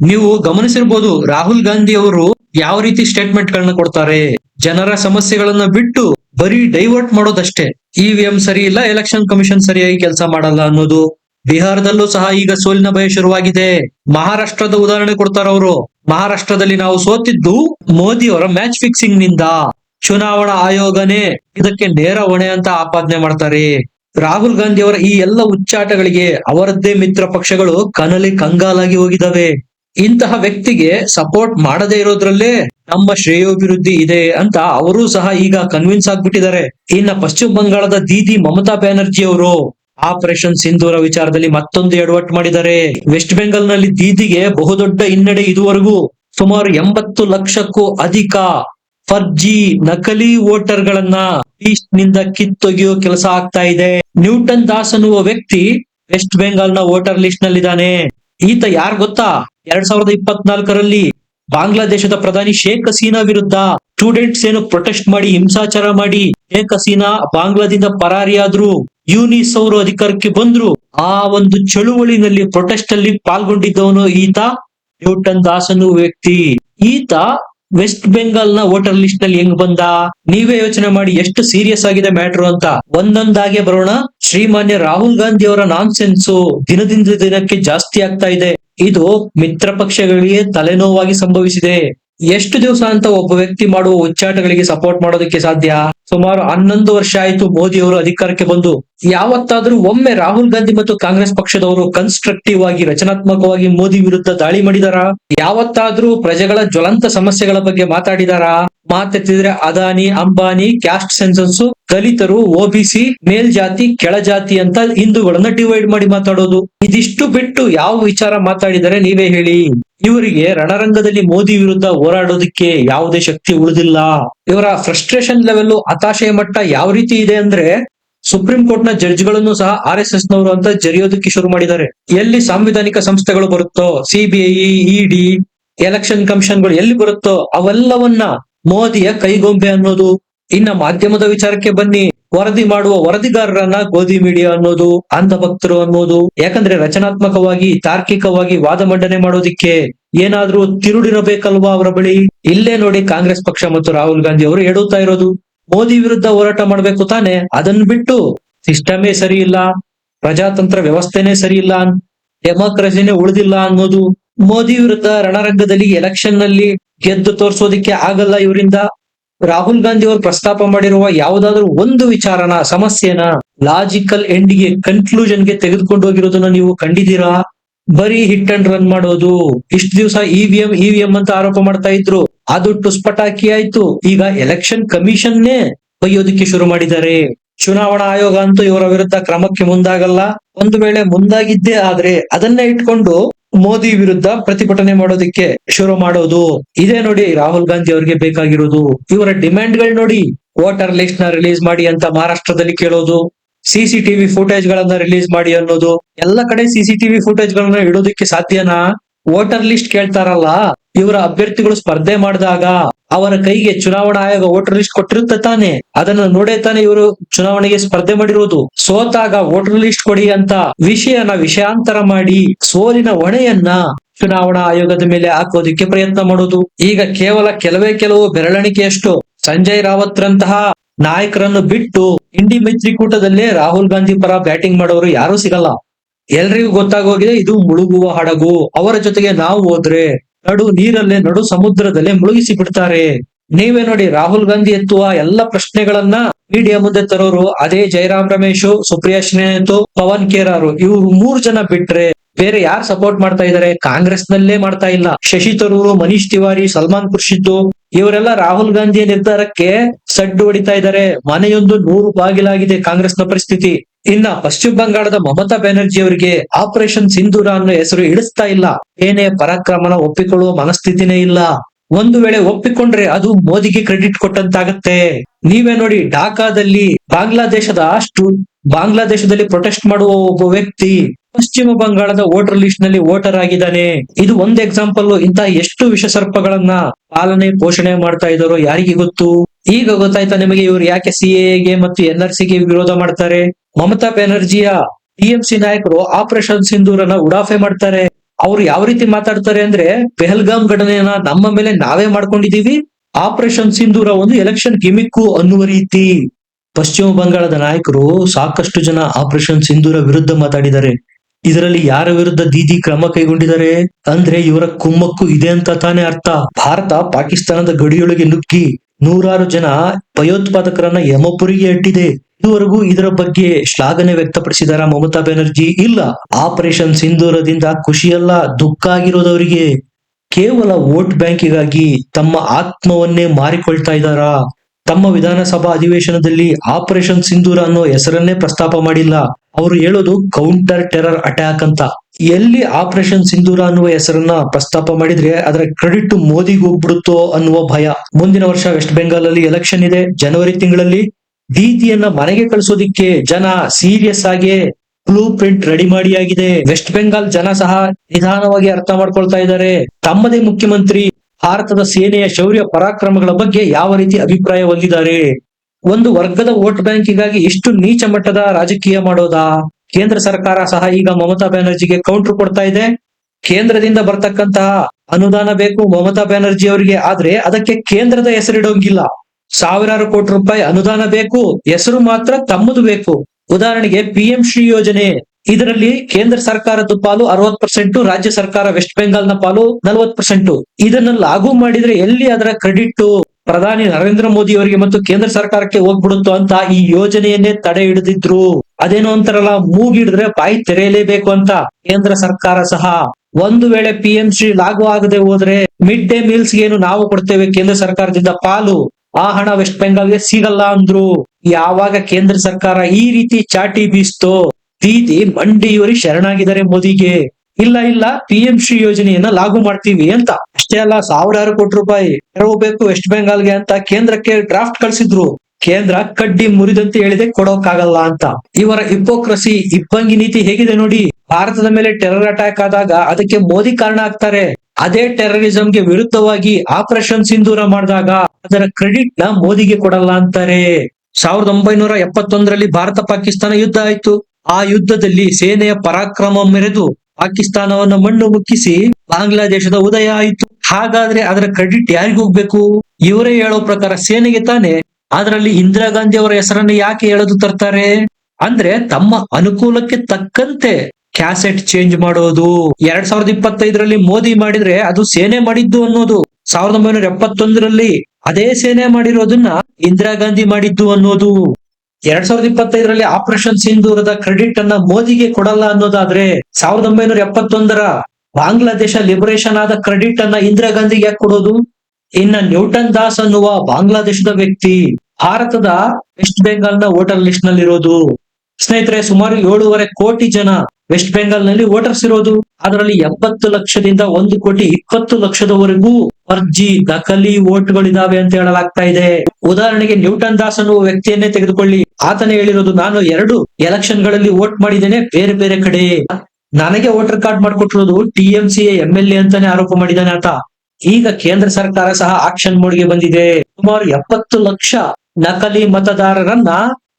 ನೀವು ಗಮನಿಸಿರ್ಬೋದು, ರಾಹುಲ್ ಗಾಂಧಿ ಅವರು ಯಾವ ರೀತಿ ಸ್ಟೇಟ್ಮೆಂಟ್ ಗಳನ್ನ ಕೊಡ್ತಾರೆ? ಜನರ ಸಮಸ್ಯೆಗಳನ್ನ ಬಿಟ್ಟು ಬರೀ ಡೈವರ್ಟ್ ಮಾಡೋದಷ್ಟೇ. ಇವಿಎಂ ಸರಿ ಇಲ್ಲ ಎಲೆಕ್ಷನ್ ಕಮಿಷನ್ ಸರಿಯಾಗಿ ಕೆಲಸ ಮಾಡಲ್ಲ ಅನ್ನೋದು. ಬಿಹಾರದಲ್ಲೂ ಸಹ ಈಗ ಸೋಲಿನ ಭಯ ಶುರುವಾಗಿದೆ. ಮಹಾರಾಷ್ಟ್ರದ ಉದಾಹರಣೆ ಕೊಡ್ತಾರ ಅವರು. ಮಹಾರಾಷ್ಟ್ರದಲ್ಲಿ ನಾವು ಸೋತಿದ್ದು ಮೋದಿ ಅವರ ಮ್ಯಾಚ್ ಫಿಕ್ಸಿಂಗ್ನಿಂದ. ಚುನಾವಣಾ ಆಯೋಗನೇ ಇದಕ್ಕೆ ನೇರ ಹೊಣೆ ಅಂತ ಆಪಾದನೆ ಮಾಡ್ತಾರೆ. ರಾಹುಲ್ ಗಾಂಧಿ ಅವರ ಈ ಎಲ್ಲ ಉಚ್ಚಾಟಗಳಿಗೆ ಅವರದ್ದೇ ಮಿತ್ರ ಪಕ್ಷಗಳು ಕನಲಿ ಕಂಗಾಲಾಗಿ ಹೋಗಿದಾವೆ ಇಂತಹ ವ್ಯಕ್ತಿಗೆ ಸಪೋರ್ಟ್ ಮಾಡದೇ ಇರೋದ್ರಲ್ಲೇ ನಮ್ಮ ಶ್ರೇಯೋಭಿವೃದ್ಧಿ ಇದೆ ಅಂತ ಅವರು ಸಹ ಈಗ ಕನ್ವಿನ್ಸ್ ಆಗ್ಬಿಟ್ಟಿದ್ದಾರೆ. ಇನ್ನ ಪಶ್ಚಿಮ ಬಂಗಾಳದ ದೀದಿ ಮಮತಾ ಬ್ಯಾನರ್ಜಿ ಅವರು ಆಪರೇಷನ್ ಸಿಂಧೂರ ವಿಚಾರದಲ್ಲಿ ಮತ್ತೊಂದು ಎಡವಟ್ಟು ಮಾಡಿದ್ದಾರೆ. ವೆಸ್ಟ್ ಬೆಂಗಾಲ್ನಲ್ಲಿ ದೀದಿಗೆ ಬಹುದೊಡ್ಡ ಹಿನ್ನಡೆ ಇದುವರೆಗೂ ಸುಮಾರು ಎಂಬತ್ತು ಲಕ್ಷಕ್ಕೂ ಅಧಿಕ ಫರ್ಜಿ ನಕಲಿ ವೋಟರ್ ಗಳನ್ನ ನಿಂದ ಕಿತ್ತೊಗೆಯೋ ಕೆಲಸ ಆಗ್ತಾ ಇದೆ. ನ್ಯೂಟನ್ ದಾಸ್ ಅನ್ನುವ ವ್ಯಕ್ತಿ ವೆಸ್ಟ್ ಬೆಂಗಾಲ್ನ ವೋಟರ್ ಲಿಸ್ಟ್ ನಲ್ಲಿದ್ದಾನೆ ಈತ ಯಾರ್ ಗೊತ್ತಾ? ಎರಡ್ ಸಾವಿರದ ಇಪ್ಪತ್ನಾಲ್ಕರಲ್ಲಿ ಬಾಂಗ್ಲಾದೇಶದ ಪ್ರಧಾನಿ ಶೇಖ್ ಹಸೀನಾ ವಿರುದ್ಧ ಸ್ಟೂಡೆಂಟ್ಸ್ ಏನು ಪ್ರೊಟೆಸ್ಟ್ ಮಾಡಿ, ಹಿಂಸಾಚಾರ ಮಾಡಿ ಶೇಖ್ ಹಸೀನಾ ಬಾಂಗ್ಲಾದಿಂದ ಪರಾರಿಯಾದ್ರು ಯೂನಿಸ್ ಅವರು ಅಧಿಕಾರಕ್ಕೆ ಬಂದ್ರು, ಆ ಒಂದು ಚಳುವಳಿನಲ್ಲಿ ಪ್ರೊಟೆಸ್ಟ್ ಅಲ್ಲಿ ಪಾಲ್ಗೊಂಡಿದ್ದವನು ಈತ ನ್ಯೂಟನ್ ದಾಸನು ವ್ಯಕ್ತಿ. ಈತ ವೆಸ್ಟ್ ಬೆಂಗಾಲ್ನ ವೋಟರ್ ಲಿಸ್ಟ್ನಲ್ಲಿ ಹೆಂಗ್ ಬಂದ? ನೀವೇ ಯೋಚನೆ ಮಾಡಿ, ಎಷ್ಟು ಸೀರಿಯಸ್ ಆಗಿದೆ ಮ್ಯಾಟ್ರು ಅಂತ. ಒಂದೊಂದಾಗೆ ಬರೋಣ. ಶ್ರೀಮಾನ್ಯ ರಾಹುಲ್ ಗಾಂಧಿ ಅವರ ನಾನ್ ಸೆನ್ಸು ದಿನದಿಂದ ದಿನಕ್ಕೆ ಜಾಸ್ತಿ ಆಗ್ತಾ ಇದೆ. ಇದು ಮಿತ್ರ ಪಕ್ಷಗಳಿಗೆ ತಲೆನೋವಾಗಿ ಸಂಭವಿಸಿದೆ. ಎಷ್ಟು ದಿವಸ ಅಂತ ಒಬ್ಬ ವ್ಯಕ್ತಿ ಮಾಡುವ ಉಚ್ಚಾಟಗಳಿಗೆ ಸಪೋರ್ಟ್ ಮಾಡೋದಕ್ಕೆ ಸಾಧ್ಯ? ಸುಮಾರು ಹನ್ನೊಂದು ವರ್ಷ ಆಯ್ತು ಮೋದಿ ಅವರು ಅಧಿಕಾರಕ್ಕೆ ಬಂದು. ಯಾವತ್ತಾದ್ರೂ ಒಮ್ಮೆ ರಾಹುಲ್ ಗಾಂಧಿ ಮತ್ತು ಕಾಂಗ್ರೆಸ್ ಪಕ್ಷದವರು ಕನ್ಸ್ಟ್ರಕ್ಟಿವ್ ಆಗಿ, ರಚನಾತ್ಮಕವಾಗಿ ಮೋದಿ ವಿರುದ್ಧ ದಾಳಿ ಮಾಡಿದಾರ? ಯಾವತ್ತಾದ್ರೂ ಪ್ರಜೆಗಳ ಜ್ವಲಂತ ಸಮಸ್ಯೆಗಳ ಬಗ್ಗೆ ಮಾತಾಡಿದಾರ? ಮಾತೆತ್ತಿದ್ರೆ ಅದಾನಿ, ಅಂಬಾನಿ ಕ್ಯಾಸ್ಟ್ ಸೆನ್ಸನ್ಸ್ ದಲಿತರು ಒಬಿಸಿ ಮೇಲ್ಜಾತಿ, ಕೆಳಜಾತಿ ಅಂತ ಹಿಂದೂಗಳನ್ನ ಡಿವೈಡ್ ಮಾಡಿ ಮಾತಾಡೋದು. ಇದಿಷ್ಟು ಬಿಟ್ಟು ಯಾವ ವಿಚಾರ ಮಾತಾಡಿದರೆ ನೀವೇ ಹೇಳಿ. ಇವರಿಗೆ ರಣರಂಗದಲ್ಲಿ ಮೋದಿ ವಿರುದ್ಧ ಹೋರಾಡೋದಕ್ಕೆ ಯಾವುದೇ ಶಕ್ತಿ ಉಳಿದಿಲ್ಲ. ಇವರ ಫ್ರಸ್ಟ್ರೇಷನ್ ಲೆವೆಲ್ ಹತಾಶೆಯ ಮಟ್ಟ ಯಾವ ರೀತಿ ಇದೆ ಅಂದ್ರೆ ಸುಪ್ರೀಂ ಕೋರ್ಟ್ನ ಜಡ್ಜ್ಗಳನ್ನು ಸಹ ಆರ್ ಎಸ್ ಎಸ್ ನವರು ಅಂತ ಜರಿಯೋದಕ್ಕೆ ಶುರು ಮಾಡಿದ್ದಾರೆ. ಎಲ್ಲಿ ಸಾಂವಿಧಾನಿಕ ಸಂಸ್ಥೆಗಳು ಬರುತ್ತೋ ಸಿಬಿಐ ಇಡಿ ಎಲೆಕ್ಷನ್ ಕಮಿಷನ್ಗಳು ಎಲ್ಲಿ ಬರುತ್ತೋ, ಅವೆಲ್ಲವನ್ನ ಮೋದಿಯ ಕೈಗೊಂಬೆ ಅನ್ನೋದು ಇನ್ನ ಮಾಧ್ಯಮದ ವಿಚಾರಕ್ಕೆ ಬನ್ನಿ. ವರದಿ ಮಾಡುವ ವರದಿಗಾರರನ್ನ ಗೋಧಿ ಮೀಡಿಯಾ ಅನ್ನೋದು, ಅಂಧಭಕ್ತರು ಅನ್ನೋದು, ಯಾಕಂದ್ರೆ ರಚನಾತ್ಮಕವಾಗಿ, ತಾರ್ಕಿಕವಾಗಿ ವಾದ ಮಂಡನೆ ಮಾಡೋದಿಕ್ಕೆ ಏನಾದ್ರೂ ತಿರುಡಿರಬೇಕಲ್ವಾ ಅವರ ಬಳಿ? ಇಲ್ಲೇ ನೋಡಿ ಕಾಂಗ್ರೆಸ್ ಪಕ್ಷ ಮತ್ತು ರಾಹುಲ್ ಗಾಂಧಿ ಅವರು ಹೇಳುತ್ತಾ ಇರೋದು. ಮೋದಿ ವಿರುದ್ಧ ಹೋರಾಟ ಮಾಡಬೇಕು ತಾನೆ? ಅದನ್ನ ಬಿಟ್ಟು ಸಿಸ್ಟಮೇ ಸರಿ ಇಲ್ಲ, ಪ್ರಜಾತಂತ್ರ ವ್ಯವಸ್ಥೆನೇ ಸರಿ ಇಲ್ಲ, ಡೆಮಾಕ್ರಸಿನೇ ಉಳಿದಿಲ್ಲ ಅನ್ನೋದು. ಮೋದಿ ವಿರುದ್ಧ ರಣರಂಗದಲ್ಲಿ ಎಲೆಕ್ಷನ್ನಲ್ಲಿ ಗೆದ್ದು ತೋರಿಸೋದಿಕ್ಕೆ ಆಗಲ್ಲ ಇವರಿಂದ. ರಾಹುಲ್ ಗಾಂಧಿ ಅವರು ಪ್ರಸ್ತಾಪ ಮಾಡಿರುವ ಯಾವುದಾದ್ರೂ ಒಂದು ವಿಚಾರನ, ಸಮಸ್ಯೆನ ಲಾಜಿಕಲ್ ಎಂಡ್ಗೆ ಕನ್ಕ್ಲೂಷನ್ಗೆ ತೆಗೆದುಕೊಂಡು ಹೋಗಿರೋದನ್ನ ನೀವು ಕಂಡಿದ್ದೀರಾ? ಬರೀ ಹಿಟ್ ಅಂಡ್ ರನ್ ಮಾಡೋದು. ಇಷ್ಟು ದಿವಸ ಇವಿಎಂ ಇವಿಎಂ ಅಂತ ಆರೋಪ ಮಾಡ್ತಾ ಇದ್ರು. ಅದು ಟುಸ್ಪಟಾಕಿ ಆಯ್ತು. ಈಗ ಎಲೆಕ್ಷನ್ ಕಮಿಷನ್ನೇ ಬೈಯೋದಕ್ಕೆ ಶುರು ಮಾಡಿದ್ದಾರೆ. ಚುನಾವಣಾ ಆಯೋಗ ಅಂತೂ ಇವರ ವಿರುದ್ಧ ಕ್ರಮಕ್ಕೆ ಮುಂದಾಗಲ್ಲ. ಒಂದು ವೇಳೆ ಮುಂದಾಗಿದ್ದೇ ಆದ್ರೆ ಅದನ್ನೇ ಇಟ್ಕೊಂಡು ಮೋದಿ ವಿರುದ್ಧ ಪ್ರತಿಭಟನೆ ಮಾಡೋದಕ್ಕೆ ಶುರು ಮಾಡೋದು. ಇದೇ ನೋಡಿ ರಾಹುಲ್ ಗಾಂಧಿ ಅವರಿಗೆ ಬೇಕಾಗಿರೋದು. ಇವರ ಡಿಮ್ಯಾಂಡ್ಗಳು ನೋಡಿ ವೋಟರ್ ಲಿಸ್ಟ್ನ ರಿಲೀಸ್ ಮಾಡಿ ಅಂತ ಮಹಾರಾಷ್ಟ್ರದಲ್ಲಿ ಕೇಳೋದು. ಸಿಸಿಟಿವಿ ಫುಟೇಜ್ ಗಳನ್ನ ರಿಲೀಸ್ ಮಾಡಿ ಅನ್ನೋದು. ಎಲ್ಲ ಕಡೆ ಸಿಸಿಟಿವಿ ಫುಟೇಜ್ ಗಳನ್ನ ಇಡೋದಕ್ಕೆ ಸಾಧ್ಯನಾ? ವೋಟರ್ ಲಿಸ್ಟ್ ಕೇಳ್ತಾರಲ್ಲ. ಇವರ ಅಭ್ಯರ್ಥಿಗಳು ಸ್ಪರ್ಧೆ ಮಾಡಿದಾಗ ಅವರ ಕೈಗೆ ಚುನಾವಣಾ ಆಯೋಗ ವೋಟರ್ ಲಿಸ್ಟ್ ಕೊಟ್ಟಿರುತ್ತೆ ತಾನೆ. ಅದನ್ನ ನೋಡೇ ತಾನೆ ಇವರು ಚುನಾವಣೆಗೆ ಸ್ಪರ್ಧೆ ಮಾಡಿರುವುದು ಸೋತಾಗ ವೋಟರ್ ಲಿಸ್ಟ್ ಕೊಡಿ ಅಂತ ವಿಷಯನ ವಿಷಯಾಂತರ ಮಾಡಿ ಸೋಲಿನ ಹೊಣೆಯನ್ನ ಚುನಾವಣಾ ಆಯೋಗದ ಮೇಲೆ ಹಾಕೋದಿಕ್ಕೆ ಪ್ರಯತ್ನ ಮಾಡೋದು. ಈಗ ಕೇವಲ ಕೆಲವೇ ಕೆಲವು ಬೆರಳೆಣಿಕೆಯಷ್ಟು ಸಂಜಯ್ ರಾವತ್ ರಂತಹ ನಾಯಕರನ್ನು ಬಿಟ್ಟು ಇಂಡಿ ಮೈತ್ರಿಕೂಟದಲ್ಲೇ ರಾಹುಲ್ ಗಾಂಧಿ ಪರ ಬ್ಯಾಟಿಂಗ್ ಮಾಡೋರು ಯಾರು ಸಿಗಲ್ಲ. ಎಲ್ರಿಗೂ ಗೊತ್ತಾಗೋಗಿದೆ ಇದು ಮುಳುಗುವ ಹಡಗು. ಅವರ ಜೊತೆಗೆ ನಾವು ಹೋದ್ರೆ ನಡು ನೀರಲ್ಲೇ ನಡು ಸಮುದ್ರದಲ್ಲೇ ಮುಳುಗಿಸಿ ಬಿಡ್ತಾರೆ. ನೀವೇ ನೋಡಿ ರಾಹುಲ್ ಗಾಂಧಿ ಎತ್ತುವ ಎಲ್ಲ ಪ್ರಶ್ನೆಗಳನ್ನ ಮೀಡಿಯಾ ಮುಂದೆ ತರೋರು ಅದೇ ಜಯರಾಮ್ ರಮೇಶ್, ಸುಪ್ರಿಯಾ ಶ್ರೇಯತು ಪವನ್ ಕೇರಾರು. ಇವ್ರು ಮೂರ್ ಜನ ಬಿಟ್ರೆ ಬೇರೆ ಯಾರು ಸಪೋರ್ಟ್ ಮಾಡ್ತಾ ಇದಾರೆ? ಕಾಂಗ್ರೆಸ್ ನಲ್ಲೇ ಮಾಡ್ತಾ ಇಲ್ಲ. ಶಶಿ ತರೂರು, ಮನೀಶ್ ತಿವಾರಿ, ಸಲ್ಮಾನ್ ಖುರ್ಷಿದ್ದು, ಇವರೆಲ್ಲ ರಾಹುಲ್ ಗಾಂಧಿಯ ನಿರ್ಧಾರಕ್ಕೆ ಸಡ್ಡು ಹೊಡಿತಾ ಇದ್ದಾರೆ ಮನೆಯೊಂದು ನೂರು ಬಾಗಿಲಾಗಿದೆ ಕಾಂಗ್ರೆಸ್ನ ಪರಿಸ್ಥಿತಿ. ಇನ್ನ ಪಶ್ಚಿಮ ಬಂಗಾಳದ ಮಮತಾ ಬ್ಯಾನರ್ಜಿ ಅವರಿಗೆ ಆಪರೇಷನ್ ಸಿಂಧೂರ ಅನ್ನೋ ಹೆಸರು ಇಳಿಸ್ತಾ ಇಲ್ಲ. ಏನೇ ಪರಾಕ್ರಮನ ಒಪ್ಪಿಕೊಳ್ಳುವ ಮನಸ್ಥಿತಿನೇ ಇಲ್ಲ. ಒಂದು ವೇಳೆ ಒಪ್ಪಿಕೊಂಡ್ರೆ ಅದು ಮೋದಿಗೆ ಕ್ರೆಡಿಟ್ ಕೊಟ್ಟಂತಾಗತ್ತೆ. ನೀವೇ ನೋಡಿ, ಢಾಕಾದಲ್ಲಿ ಬಾಂಗ್ಲಾದೇಶದ ಅಷ್ಟು ಬಾಂಗ್ಲಾದೇಶದಲ್ಲಿ ಪ್ರೊಟೆಸ್ಟ್ ಮಾಡುವ ಒಬ್ಬ ವ್ಯಕ್ತಿ ಪಶ್ಚಿಮ ಬಂಗಾಳದ ವೋಟರ್ ಲಿಸ್ಟ್ನಲ್ಲಿ ವೋಟರ್ ಆಗಿದ್ದಾನೆ. ಇದು ಒಂದು ಎಕ್ಸಾಂಪಲ್ ಇಂತಹ ಎಷ್ಟು ವಿಷ ಸರ್ಪಗಳನ್ನ ಪಾಲನೆ, ಪೋಷಣೆ ಮಾಡ್ತಾ ಇದ್ದಾರೋ ಯಾರಿಗೆ ಗೊತ್ತು? ಈಗ ಗೊತ್ತಾಯ್ತಾ ನಿಮಗೆ ಇವರು ಯಾಕೆ ಸಿಎಗೆ ಮತ್ತು ಎನ್ ಆರ್ ಸಿಗೆ ವಿರೋಧ ಮಾಡ್ತಾರೆ? ಮಮತಾ ಬ್ಯಾನರ್ಜಿಯ ಟಿಎಂಸಿ ನಾಯಕರು ಆಪರೇಷನ್ ಸಿಂಧೂರನ್ನ ಉಡಾಫೆ ಮಾಡ್ತಾರೆ. ಅವ್ರು ಯಾವ ರೀತಿ ಮಾತಾಡ್ತಾರೆ ಅಂದ್ರೆ ಪೆಹಲ್ಗಾಮ್ ಘಟನೆಯನ್ನ ನಮ್ಮ ಮೇಲೆ ನಾವೇ ಮಾಡ್ಕೊಂಡಿದೀವಿ ಆಪರೇಷನ್ ಸಿಂಧೂರ ಒಂದು ಎಲೆಕ್ಷನ್ ಗಿಮಿಕ್ಕು ಅನ್ನುವ ರೀತಿ. ಪಶ್ಚಿಮ ಬಂಗಾಳದ ನಾಯಕರು ಸಾಕಷ್ಟು ಜನ ಆಪರೇಷನ್ ಸಿಂಧೂರ ವಿರುದ್ಧ ಮಾತಾಡಿದ್ದಾರೆ. ಇದರಲ್ಲಿ ಯಾರ ವಿರುದ್ಧ ದೀದಿ ಕ್ರಮ ಕೈಗೊಂಡಿದ್ದಾರೆ? ಅಂದ್ರೆ ಇವರ ಕುಮ್ಮಕ್ಕು ಇದೆ ಅಂತ ತಾನೇ ಅರ್ಥ. ಭಾರತ ಪಾಕಿಸ್ತಾನದ ಗಡಿಯೊಳಗೆ ನುಗ್ಗಿ ನೂರಾರು ಜನ ಭಯೋತ್ಪಾದಕರನ್ನ ಯಮಪುರಿಗೆ ಅಟ್ಟಿದೆ ಇದುವರೆಗೂ ಇದರ ಬಗ್ಗೆ ಶ್ಲಾಘನೆ ವ್ಯಕ್ತಪಡಿಸಿದಾರ ಮಮತಾ ಬ್ಯಾನರ್ಜಿ, ಇಲ್ಲ. ಆಪರೇಷನ್ ಸಿಂಧೂರದಿಂದ ಖುಷಿಯಲ್ಲ, ದುಃಖ ಆಗಿರೋದವರಿಗೆ ಕೇವಲ ವೋಟ್ ಬ್ಯಾಂಕಿಗಾಗಿ ತಮ್ಮ ಆತ್ಮವನ್ನೇ ಮಾರಿಕೊಳ್ತಾ ಇದ್ದಾರಾ ತಮ್ಮ ವಿಧಾನಸಭಾ ಅಧಿವೇಶನದಲ್ಲಿ ಆಪರೇಷನ್ ಸಿಂಧೂರ ಅನ್ನೋ ಹೆಸರನ್ನೇ ಪ್ರಸ್ತಾಪ ಮಾಡಿಲ್ಲ. ಅವರು ಹೇಳೋದು ಕೌಂಟರ್ ಟೆರರ್ ಅಟ್ಯಾಕ್ ಅಂತ. ಎಲ್ಲಿ ಆಪರೇಷನ್ ಸಿಂಧೂರ ಅನ್ನುವ ಹೆಸರನ್ನ ಪ್ರಸ್ತಾಪ ಮಾಡಿದ್ರೆ ಅದರ ಕ್ರೆಡಿಟ್ ಮೋದಿಗೆ ಹೋಗ್ಬಿಡುತ್ತೋ ಅನ್ನುವ ಭಯ. ಮುಂದಿನ ವರ್ಷ ವೆಸ್ಟ್ ಬೆಂಗಾಲ್ ಅಲ್ಲಿ ಎಲೆಕ್ಷನ್ ಇದೆ. ಜನವರಿ ತಿಂಗಳಲ್ಲಿ ದೀದಿಯನ್ನ ಮನೆಗೆ ಕಳಿಸೋದಿಕ್ಕೆ ಜನ ಸೀರಿಯಸ್ ಆಗಿ ಬ್ಲೂ ಪ್ರಿಂಟ್ ರೆಡಿ ಮಾಡಿ ಆಗಿದೆ. ವೆಸ್ಟ್ ಬೆಂಗಾಲ್ ಜನ ಸಹ ನಿಧಾನವಾಗಿ ಅರ್ಥ ಮಾಡ್ಕೊಳ್ತಾ ಇದ್ದಾರೆ. ತಮ್ಮದೇ ಮುಖ್ಯಮಂತ್ರಿ ಭಾರತದ ಸೇನೆಯ ಶೌರ್ಯ ಪರಾಕ್ರಮಗಳ ಬಗ್ಗೆ ಯಾವ ರೀತಿ ಅಭಿಪ್ರಾಯ ಹೊಂದಿದ್ದಾರೆ? ಒಂದು ವರ್ಗದ ವೋಟ್ ಬ್ಯಾಂಕಿಗಾಗಿ ಇಷ್ಟು ನೀಚ ಮಟ್ಟದ ರಾಜಕೀಯ ಮಾಡೋದಾ? ಕೇಂದ್ರ ಸರ್ಕಾರ ಸಹ ಈಗ ಮಮತಾ ಬ್ಯಾನರ್ಜಿಗೆ ಕೌಂಟರ್ ಕೊಡ್ತಾ ಇದೆ. ಕೇಂದ್ರದಿಂದ ಬರ್ತಕ್ಕಂತಹ ಅನುದಾನ ಬೇಕು ಮಮತಾ ಬ್ಯಾನರ್ಜಿ ಅವರಿಗೆ. ಆದ್ರೆ ಅದಕ್ಕೆ ಕೇಂದ್ರದ ಹೆಸರಿಡೋಂಗಿಲ್ಲ. ಸಾವಿರಾರು ಕೋಟಿ ರೂಪಾಯಿ ಅನುದಾನ ಬೇಕು, ಹೆಸರು ಮಾತ್ರ ತಮ್ಮದು ಬೇಕು. ಉದಾಹರಣೆಗೆ ಪಿ ಎಂ ಶ್ರೀ ಯೋಜನೆ. ಇದರಲ್ಲಿ ಕೇಂದ್ರ ಸರ್ಕಾರದ ಪಾಲು ಅರವತ್ ಪರ್ಸೆಂಟ್ ರಾಜ್ಯ ಸರ್ಕಾರ ವೆಸ್ಟ್ ಬೆಂಗಾಲ್ನ ಪಾಲು ನಲವತ್ ಪರ್ಸೆಂಟ್ ಇದನ್ನ ಲಾಗು ಮಾಡಿದ್ರೆ ಎಲ್ಲಿ ಅದರ ಕ್ರೆಡಿಟ್ ಪ್ರಧಾನಿ ನರೇಂದ್ರ ಮೋದಿ ಅವರಿಗೆ ಮತ್ತು ಕೇಂದ್ರ ಸರ್ಕಾರಕ್ಕೆ ಹೋಗ್ಬಿಡುತ್ತೋ ಅಂತ ಈ ಯೋಜನೆಯನ್ನೇ ತಡೆ ಹಿಡಿದಿದ್ರು. ಅದೇನೋ ಅಂತಾರಲ್ಲ, ಮೂಗಿಡಿದ್ರೆ ಬಾಯಿ ತೆರೆಯಲೇಬೇಕು ಅಂತ ಕೇಂದ್ರ ಸರ್ಕಾರ ಸಹ. ಒಂದು ವೇಳೆ ಪಿ ಎಂ ಶ್ರೀ ಲಾಗು ಆಗದೆ ಹೋದ್ರೆ ಮಿಡ್ ಡೇ ಮೀಲ್ಸ್ ಏನು ನಾವು ಕೊಡ್ತೇವೆ ಕೇಂದ್ರ ಸರ್ಕಾರದಿಂದ ಪಾಲು? ಆ ಹಣ ವೆಸ್ಟ್ ಬೆಂಗಾಲ್ಗೆ ಸಿಗಲ್ಲ ಅಂದ್ರು. ಯಾವಾಗ ಕೇಂದ್ರ ಸರ್ಕಾರ ಈ ರೀತಿ ಚಾಟಿ ಬೀಸ್ತೋ ದೀದಿ ಮಂಡಿಯೂರಿ ಶರಣಾಗಿದ್ದಾರೆ ಮೋದಿಗೆ. ಇಲ್ಲ ಇಲ್ಲ ಪಿ ಎಂ ಶ್ರೀ ಯೋಜನೆಯನ್ನ ಲಾಗು ಮಾಡ್ತೀವಿ ಅಂತ. ಅಷ್ಟೇ ಅಲ್ಲ, ಸಾವಿರಾರು ಕೋಟಿ ರೂಪಾಯಿ ಬೇಕು ವೆಸ್ಟ್ ಬೆಂಗಾಲ್ಗೆ ಅಂತ ಕೇಂದ್ರಕ್ಕೆ ಡ್ರಾಫ್ಟ್ ಕಳಿಸಿದ್ರು. ಕೇಂದ್ರ ಕಡ್ಡಿ ಮುರಿದಂತೆ ಹೇಳಿದೆ, ಕೊಡೋಕ್ಕಾಗಲ್ಲ ಅಂತ. ಇವರ ಹಿಪೋಕ್ರಸಿ ಇಬ್ಬಂಗಿ ನೀತಿ ಹೇಗಿದೆ ನೋಡಿ. ಭಾರತದ ಮೇಲೆ ಟೆರರ್ ಅಟ್ಯಾಕ್ ಆದಾಗ ಅದಕ್ಕೆ ಮೋದಿ ಕಾರಣ ಆಗ್ತಾರೆ. ಅದೇ ಟೆರರಿಸಂಗೆ ವಿರುದ್ಧವಾಗಿ ಆಪರೇಷನ್ ಸಿಂಧೂರ ಮಾಡಿದಾಗ ಅದರ ಕ್ರೆಡಿಟ್ನ ಮೋದಿಗೆ ಕೊಡಲ್ಲ ಅಂತಾರೆ. ಸಾವಿರದ ಒಂಬೈನೂರ ಎಪ್ಪತ್ತೊಂದರಲ್ಲಿ ಭಾರತ ಪಾಕಿಸ್ತಾನ ಯುದ್ಧ ಆಯ್ತು. ಆ ಯುದ್ಧದಲ್ಲಿ ಸೇನೆಯ ಪರಾಕ್ರಮ ಮೆರೆದು ಪಾಕಿಸ್ತಾನವನ್ನು ಮಣ್ಣು ಮುಕ್ಕಿಸಿ ಬಾಂಗ್ಲಾದೇಶದ ಉದಯ ಆಯಿತು. ಹಾಗಾದ್ರೆ ಅದರ ಕ್ರೆಡಿಟ್ ಹೋಗ್ಬೇಕು? ಇವರೇ ಹೇಳೋ ಪ್ರಕಾರ ಸೇನೆಗೆ ತಾನೆ. ಅದರಲ್ಲಿ ಇಂದಿರಾ ಗಾಂಧಿ ಅವರ ಹೆಸರನ್ನು ಯಾಕೆ ಹೇಳದು ತರ್ತಾರೆ? ಅಂದ್ರೆ ತಮ್ಮ ಅನುಕೂಲಕ್ಕೆ ತಕ್ಕಂತೆ ಕ್ಯಾಸೆಟ್ ಚೇಂಜ್ ಮಾಡೋದು. ಎರಡ್ ಸಾವಿರದ ಇಪ್ಪತ್ತೈದರಲ್ಲಿ ಮೋದಿ ಮಾಡಿದ್ರೆ ಅದು ಸೇನೆ ಮಾಡಿದ್ದು ಅನ್ನೋದು. ಸಾವಿರದ ಒಂಬೈನೂರ ಎಪ್ಪತ್ತೊಂದರಲ್ಲಿ ಅದೇ ಸೇನೆ ಮಾಡಿರೋದನ್ನ ಇಂದಿರಾ ಗಾಂಧಿ ಮಾಡಿದ್ದು ಅನ್ನೋದು. ಎರಡ್ ಸಾವಿರದ ಇಪ್ಪತ್ತೈದರಲ್ಲಿ ಆಪರೇಷನ್ ಸಿಂಧೂರದ ಕ್ರೆಡಿಟ್ ಅನ್ನ ಮೋದಿಗೆ ಕೊಡಲ್ಲ ಅನ್ನೋದಾದ್ರೆ ಸಾವಿರದ ಒಂಬೈನೂರ ಎಪ್ಪತ್ತೊಂದರ ಬಾಂಗ್ಲಾದೇಶ ಲಿಬರೇಷನ್ ಆದ ಕ್ರೆಡಿಟ್ ಅನ್ನ ಇಂದಿರಾ ಗಾಂಧಿಗೆ ಯಾಕೆ ಕೊಡೋದು? ಇನ್ನ ನ್ಯೂಟನ್ ದಾಸ್ ಅನ್ನುವ ಬಾಂಗ್ಲಾದೇಶದ ವ್ಯಕ್ತಿ ಭಾರತದ ವೆಸ್ಟ್ ಬೆಂಗಾಲ್ನ ವೋಟರ್ ಲಿಸ್ಟ್ ನಲ್ಲಿರೋದು. ಸ್ನೇಹಿತರೆ, ಸುಮಾರು ಏಳೂವರೆ ಕೋಟಿ ಜನ ವೆಸ್ಟ್ ಬೆಂಗಾಲ್ನಲ್ಲಿ ವೋಟರ್ಸ್ ಇರೋದು ಅದರಲ್ಲಿ ಎಪ್ಪತ್ತು ಲಕ್ಷದಿಂದ ಒಂದು ಕೋಟಿ ಇಪ್ಪತ್ತು ಲಕ್ಷದವರೆಗೂ ಅರ್ಜಿ ನಕಲಿ ವೋಟ್ಗಳಿದಾವೆ ಅಂತ ಹೇಳಲಾಗ್ತಾ ಇದೆ. ಉದಾಹರಣೆಗೆ ನ್ಯೂಟನ್ ದಾಸ್ ಅನ್ನುವ ವ್ಯಕ್ತಿಯನ್ನೇ ತೆಗೆದುಕೊಳ್ಳಿ. ಆತನೇ ಹೇಳಿರೋದು, ನಾನು ಎರಡು ಎಲೆಕ್ಷನ್ಗಳಲ್ಲಿ ವೋಟ್ ಮಾಡಿದ್ದೇನೆ ಬೇರೆ ಬೇರೆ ಕಡೆ. ನನಗೆ voter card ಮಾಡಿಕೊಟ್ಟಿರೋದು T M C L A ಅಂತಾನೆ ಆರೋಪ ಮಾಡಿದಾನೆ ಆತ. ಈಗ ಕೇಂದ್ರ ಸರ್ಕಾರ ಸಹ ಆಕ್ಷನ್ ಮೋಡ್ಗೆ ಬಂದಿದೆ. ಸುಮಾರು ಎಪ್ಪತ್ತು ಲಕ್ಷ ನಕಲಿ ಮತದಾರರನ್ನ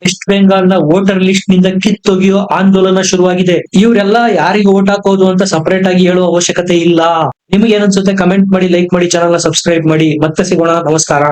ವೆಸ್ಟ್ ಬೆಂಗಾಲ್ನ ವೋಟರ್ ಲಿಸ್ಟ್ನಿಂದ ಕಿತ್ತೊಗೆಯೋ ಆಂದೋಲನ ಶುರುವಾಗಿದೆ. ಇವರೆಲ್ಲ ಯಾರಿಗೆ ವೋಟ್ ಹಾಕೋದು ಅಂತ ಸಪರೇಟ್ ಆಗಿ ಹೇಳುವ ಅವಶ್ಯಕತೆ ಇಲ್ಲ. ನಿಮಗೆ ಏನನ್ಸುತ್ತೆ ಕಮೆಂಟ್ ಮಾಡಿ ಲೈಕ್ ಮಾಡಿ ಚಾನಲ್ ಸಬ್ಸ್ಕ್ರೈಬ್ ಮಾಡಿ. ಮತ್ತೆ ಸಿಗೋಣ. ನಮಸ್ಕಾರ.